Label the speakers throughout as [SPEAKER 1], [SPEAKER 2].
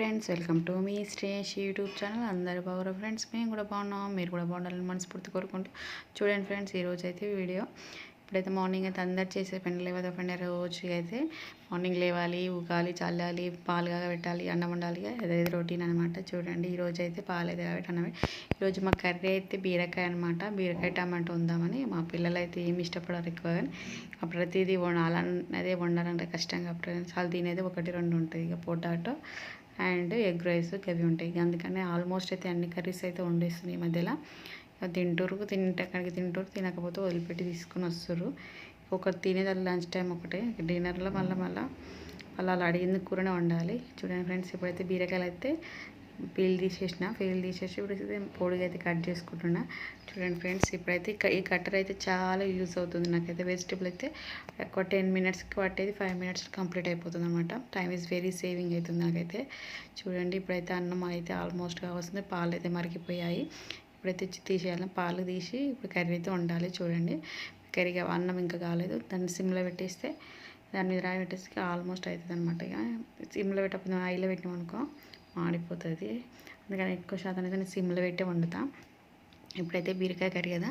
[SPEAKER 1] Friends welcome to మీ Shresh YouTube channel. అందరు బాగున్నారు ఫ్రెండ్స్? మేము కూడా బాగున్నాం మీరు కూడా బాగుండాలని మనస్ఫూర్తి కోరుకుంటూ చూడండి ఫ్రెండ్స్ ఈరోజు అయితే వీడియో. ఇప్పుడైతే మార్నింగ్ అయితే అందరు చేసే పని లేవదో పని రోజు అయితే మార్నింగ్ లేవాలి ఉగాలి చల్లాలి పాలు పెట్టాలి అన్నం వండాలి అదైతే రొటీన్ అనమాట చూడండి ఈరోజు అయితే పాలు అయితే కాబట్టి అన్నమే. ఈరోజు మా కర్రీ అయితే బీరకాయ అనమాట బీరకాయ టమాటో ఉందామని మా పిల్లలు అయితే ఏమి ఇష్టపడరు ఎక్కువ కానీ ప్రతిదీ వండాలన్నదే వండాలంటే కష్టంగా కాబట్టి చాలా తినేది ఒకటి రెండు ఉంటుంది. ఇక పొటాటో అండ్ ఎగ్ రైస్ అవి ఉంటాయి. అందుకని ఆల్మోస్ట్ అయితే అన్ని కర్రీస్ అయితే వండేస్తుంది ఈ మధ్యలో. తింటారు తింటే అక్కడికి తింటారు తినకపోతే వదిలిపెట్టి తీసుకొని వస్తారు ఒకటి తినేది లంచ్ టైం ఒకటే. డిన్నర్లో మళ్ళీ మళ్ళీ వాళ్ళు అలా అడిగింది కూరనే వండాలి. చూడండి ఫ్రెండ్స్ ఇప్పుడైతే బీరకాయలు అయితే పీల్ తీసేసిన పీల్ తీసేసి ఇప్పుడు పొడిగా అయితే కట్ చేసుకుంటున్నా. చూడండి ఫ్రెండ్స్ ఇప్పుడైతే ఈ కట్టర్ అయితే చాలా యూజ్ అవుతుంది నాకైతే. వెజిటేబుల్ అయితే ఒక టెన్ మినిట్స్కి పట్టేది ఫైవ్ మినిట్స్ కంప్లీట్ అయిపోతుంది అనమాట టైం ఈజ్ వెరీ సేవింగ్ అవుతుంది నాకైతే. చూడండి ఇప్పుడైతే అన్నం అయితే ఆల్మోస్ట్ కావాల్సింది పాలు అయితే మరిగిపోయాయి. ఇప్పుడైతే తీసేయాలి. పాలు తీసి ఇప్పుడు కర్రీ అయితే వండాలి చూడండి. కర్రీ అన్నం ఇంకా కాలేదు. దాన్ని సిమ్లో పెట్టేస్తే దాని మీద రాయి పెట్టేస్తే ఆల్మోస్ట్ అవుతుంది అనమాట ఇక. సిమ్లో పెట్టకపోతే ఆయిల్లో పెట్టినామనుకో మాడిపోతుంది. అందుకని ఎక్కువ శాతం అయితే నేను సిమ్లో పెట్టే వండుతా. ఇప్పుడైతే బీరకాయ కర్రీ కదా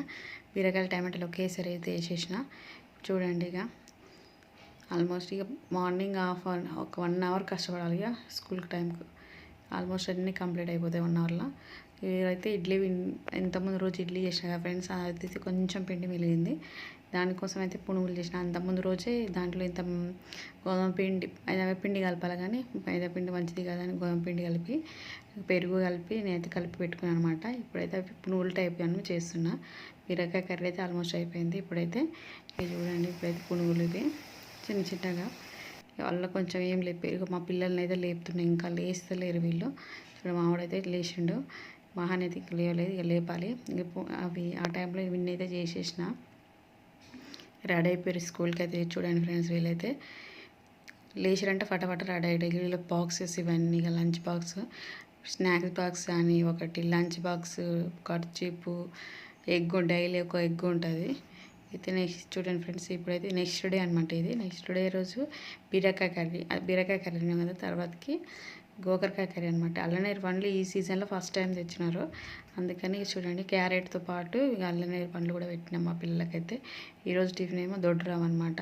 [SPEAKER 1] బీరకాయలు టమాటాలు ఒకేసారి అయితే వేసేసిన. చూడండి ఇక. ఆల్మోస్ట్ ఇక మార్నింగ్ హాఫ్ ఒక వన్ అవర్ కష్టపడాలి ఇక స్కూల్కి టైంకి. ఆల్మోస్ట్ అన్నీ కంప్లీట్ అయిపోతాయి వన్ అవర్లో. అయితే ఇడ్లీ ఇంతకుముందు రోజు ఇడ్లీ చేసిన ఫ్రెండ్స్ అది కొంచెం పిండి మిగిలింది. దానికోసం అయితే పునుగులు చేసిన. అంతకుముందు రోజే దాంట్లో ఇంత గోధుమ పిండి మైదా పిండి కలపాలి కానీ మైదా పిండి మంచిది కదా అని గోధుమ పిండి కలిపి పెరుగు కలిపి నేనైతే కలిపి పెట్టుకున్నాను అనమాట ఇప్పుడైతే పునుగులు టైప్ అన్నీ చేస్తున్నా. బీరకాయ కర్రీ అయితే ఆల్మోస్ట్ అయిపోయింది ఇప్పుడైతే. చూడండి ఇప్పుడైతే పునుగులు ఇవి. చిన్న చిన్నగా. వాళ్ళ కొంచెం ఏం లేపారు మా పిల్లల్ని అయితే లేపుతున్నాయి ఇంకా లేస్తలేరు వీళ్ళు. ఇప్పుడు మావాడైతే లేచిండు. మహాన్ అయితే లేవలేదు ఇక లేపాలి. అవి ఆ టైంలో ఇవన్నీ అయితే చేసేసిన. రెడీ అయిపోయారు స్కూల్కి అయితే చూడండి ఫ్రెండ్స్ వీళ్ళైతే. లేచారంటే ఫటాఫట రెడీ అయ్యాడు వీళ్ళకి బాక్సెస్ ఇవన్నీ ఇక లంచ్ బాక్స్ స్నాక్స్ బాక్స్ అని ఒకటి లంచ్ బాక్స్ ఖర్చీపు ఎగ్ డైలీ ఒక ఎగ్ ఉంటుంది. అయితే నెక్స్ట్ చూడండి ఫ్రెండ్స్ ఇప్పుడైతే నెక్స్ట్ డే అనమాట ఇది. నెక్స్ట్ డే రోజు బీరకాయ కర్రీ బీరకాయ కర్రీ కదా తర్వాతకి. గోకరకాయ కర్రీ అనమాట అల్లనేరు పండ్లు ఈ సీజన్లో ఫస్ట్ టైం తెచ్చినారు. అందుకని చూడండి క్యారెట్తో పాటు ఇక అల్లనేరు పండ్లు కూడా పెట్టినాం మా పిల్లలకైతే. ఈరోజు టిఫిన్ ఏమో దొడ్డురావు అనమాట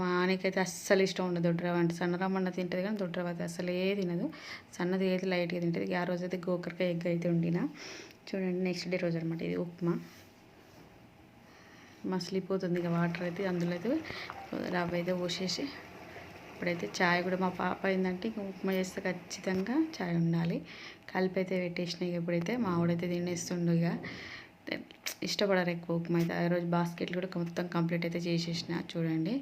[SPEAKER 1] మా ఆనకైతే అస్సలు ఇష్టం ఉండదు దొడ్డరావు అంటే. సన్నరామన్న తింటుంది కానీ దొడ్డరావు అయితే అసలే తినదు. సన్నది అయితే లైట్గా తింటుంది. ఆ రోజు అయితే గోకరకాయ ఎగ్ అయితే ఉండిన చూడండి నెక్స్ట్ డే రోజు అనమాట ఇది ఉప్మా. మసిలిపోతుంది ఇక వాటర్ అయితే. అందులో అయితే రవ్వ అయితే పోసేసి ఇప్పుడైతే చాయ్ కూడా మా పాప ఏంటంటే ఇంక ఉప్మా చేస్తే ఖచ్చితంగా చాయ్ ఉండాలి. కలిపి అయితే పెట్టేసినాయి ఇప్పుడైతే మా ఆవిడైతే తినేస్తుండు ఇక ఇష్టపడరు ఎక్కువ ఉప్మా అయితే. ఆ రోజు బాస్కెట్లు కూడా మొత్తం కంప్లీట్ అయితే చేసేసిన చూడండి.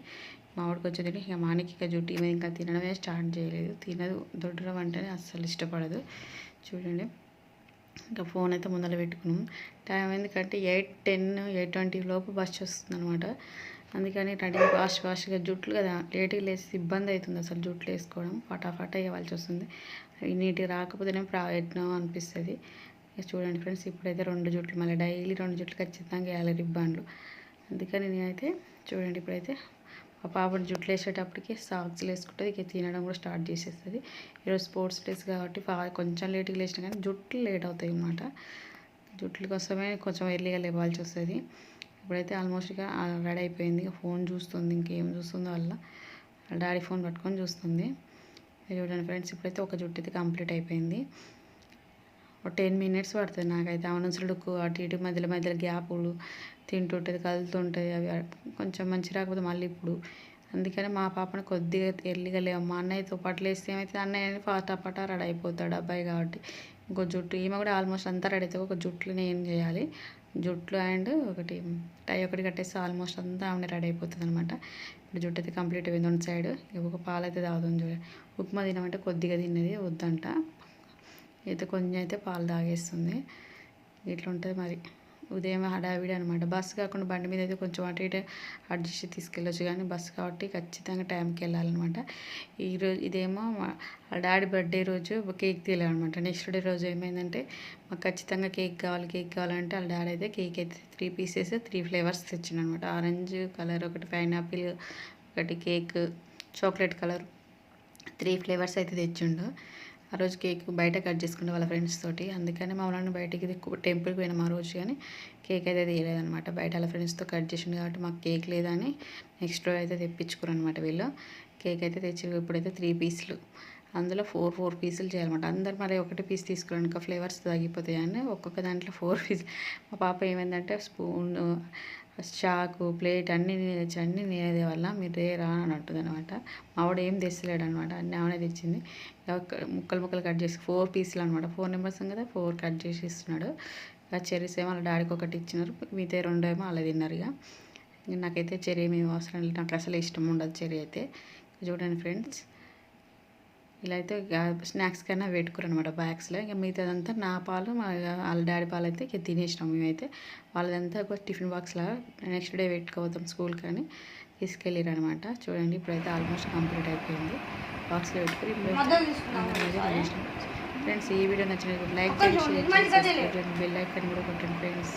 [SPEAKER 1] మా ఆవిడకి వచ్చేది ఇక మానికి ఇక జుట్టు మీద ఇంకా తినడమే స్టార్ట్ చేయలేదు. తినదు దొడ్డడం అంటేనే అస్సలు ఇష్టపడదు. చూడండి. ఇంకా ఫోన్ అయితే ముందర పెట్టుకున్నాం. టైం ఎందుకంటే ఎయిట్ టెన్ ఎయిట్ ట్వంటీ లోపు బస్ వస్తుంది అనమాట అందుకని రెడీ వాష్ వాష్గా జుట్లు కదా లేట్గా లేసి ఇబ్బంది అవుతుంది అసలు జుట్లు వేసుకోవడం. ఫటాఫట వేయవలసి వస్తుంది. నీట్గా రాకపోతేనే ప్రయత్నం అనిపిస్తుంది. చూడండి ఫ్రెండ్స్ ఇప్పుడైతే రెండు జుట్లు మళ్ళీ డైలీ రెండు జుట్లు ఖచ్చితంగా వేయాలి రిబ్బాన్లు అందుకని నేనైతే చూడండి ఇప్పుడైతే మా పాపడు జుట్లు వేసేటప్పటికి సాక్స్లు వేసుకుంటుంది ఇక తినడం కూడా స్టార్ట్ చేసేస్తుంది. ఈరోజు స్పోర్ట్స్ డేస్ కాబట్టి కొంచెం లేట్గా లేచినా కానీ జుట్లు లేట్ అవుతాయి అన్నమాట. జుట్ల కోసమే కొంచెం ఎర్లీగా లేవాల్సి వస్తుంది. ఇప్పుడైతే ఆల్మోస్ట్ ఇక రెడీ అయిపోయింది. ఫోన్ చూస్తుంది. ఇంకేం చూస్తుందో వల్ల డాడీ ఫోన్ పట్టుకొని చూస్తుంది. చూడండి ఫ్రెండ్స్ ఇప్పుడైతే ఒక జుట్టు అయితే కంప్లీట్ అయిపోయింది. ఒక టెన్ మినిట్స్ పడుతుంది నాకైతే. అవనసుడుకు అటు ఇటు మధ్యలో మధ్యలో గ్యాపులు తింటుంటుంది కలుతుంటుంది అవి కొంచెం మంచి రాకపోతే మళ్ళీ ఇప్పుడు. అందుకని మా పాపను కొద్దిగా ఎర్లీగా లేవు మా అన్నయ్యతో పాటు లేస్తే ఏమైతే అన్నయ్య ఫాస్ట్ అప్పట రెడీ అయిపోతాడు అబ్బాయి కాబట్టి. ఇంకో జుట్టు ఈమె కూడా ఆల్మోస్ట్ అంతా రెడీ అయితే ఒక జుట్టుని ఏం చేయాలి? జుట్లు అండ్ ఒకటి టై ఒకటి కట్టేస్తే ఆల్మోస్ట్ అంతా ఆమె రెడీ అయిపోతుంది అనమాట ఇప్పుడు జుట్టు అయితే కంప్లీట్ అయింది వన్ సైడ్. ఒక పాలు అయితే తాగుతుంది చూడ. ఉప్మా తినమంటే కొద్దిగా తిన్నది వద్దంట. అయితే కొంచెం అయితే పాలు తాగేస్తుంది. ఇట్లా ఉంటుంది మరి. ఉదయం హడావిడి అనమాట బస్సు కాకుండా బండి మీద అయితే కొంచెం అటు ఇటు అడ్జస్ట్ తీసుకెళ్ళొచ్చు కానీ బస్సు కాబట్టి ఖచ్చితంగా టైంకి వెళ్ళాలన్నమాట. ఈరోజు ఇదేమో డాడీ బర్త్డే రోజు కేక్ తీయాలన్నమాట నెక్స్ట్ డే రోజు ఏమైందంటే మాకు ఖచ్చితంగా కేక్ కావాలి కేక్ కావాలంటే వాళ్ళ డాడీ అయితే కేక్ అయితే త్రీ పీసెస్ త్రీ ఫ్లేవర్స్ తెచ్చిండు అనమాట ఆరెంజ్ కలర్ ఒకటి పైనాపిల్ ఒకటి cake chocolate colour three flavours అయితే తెచ్చిండు. ఆ రోజు కేక్ బయట కట్ చేసుకుంటే వాళ్ళ ఫ్రెండ్స్ తోటి. అందుకని మమ్మల్ని బయటికి టెంపుల్కి పోయినాం ఆ రోజు కానీ. కేక్ అయితే తీయలేదనమాట బయట వాళ్ళ ఫ్రెండ్స్తో కట్ చేసిండు కాబట్టి మాకు కేక్ లేదని నెక్స్ట్ రోజు అయితే తెప్పించుకున్నారు అనమాట వీళ్ళు. కేక్ అయితే తెచ్చి ఇప్పుడైతే త్రీ పీసులు. అందులో ఫోర్ ఫోర్ పీసులు చేయాలన్నమాట. అందరు మరి ఒకటి పీస్ తీసుకురండి ఇంకా ఫ్లేవర్స్ తగ్గిపోతాయని ఒక్కొక్క దాంట్లో ఫోర్ పీస్. మా పాప ఏమైందంటే స్పూన్ చాకు ప్లేట్ అన్నీ నేను తెచ్చి అన్నీ నేనే వల్ల మీరు రేరా అని అంటుంది అనమాట మావాడు ఏం తెచ్చలేడు అనమాట అన్నీ ఆమెనే తెచ్చింది. ముక్కలు ముక్కలు కట్ చేసి ఫోర్ పీసులు అనమాట ఫోర్ నెంబర్స్ కదా ఫోర్ కట్ చేసి ఇస్తున్నాడు ఇక చెర్రీస్ ఏమో వాళ్ళ డాడీకి ఒకటి ఇచ్చినారు. మిగతా రెండేమో ఏమో అలా తిన్నారు ఇక. నాకైతే చెర్రీ ఏమీ అవసరం లేదు. నాకు అసలు ఇష్టం ఉండదు చెర్రీ అయితే. చూడండి ఫ్రెండ్స్. ఇలా అయితే స్నాక్స్ కన్నా పెట్టుకోరు అనమాట బ్యాగ్స్లో ఇక మిగతాదంతా నా పాలు మా వాళ్ళ డాడీ పాలు అయితే ఇక తినేసినాం మేమైతే. వాళ్ళదంతా ఒక టిఫిన్ బాక్స్లో నెక్స్ట్ డే పెట్టుకోవద్దాం స్కూల్ కానీ తీసుకెళ్ళారు అనమాట చూడండి ఇప్పుడైతే ఆల్మోస్ట్ కంప్లీట్ అయిపోయింది. బాక్స్లో పెట్టుకుని ఫ్రెండ్స్ ఈ వీడియో నచ్చినట్టు లైక్ చేయండి బెల్ ఐకాన్ కూడా కొట్టండి ఫ్రెండ్స్.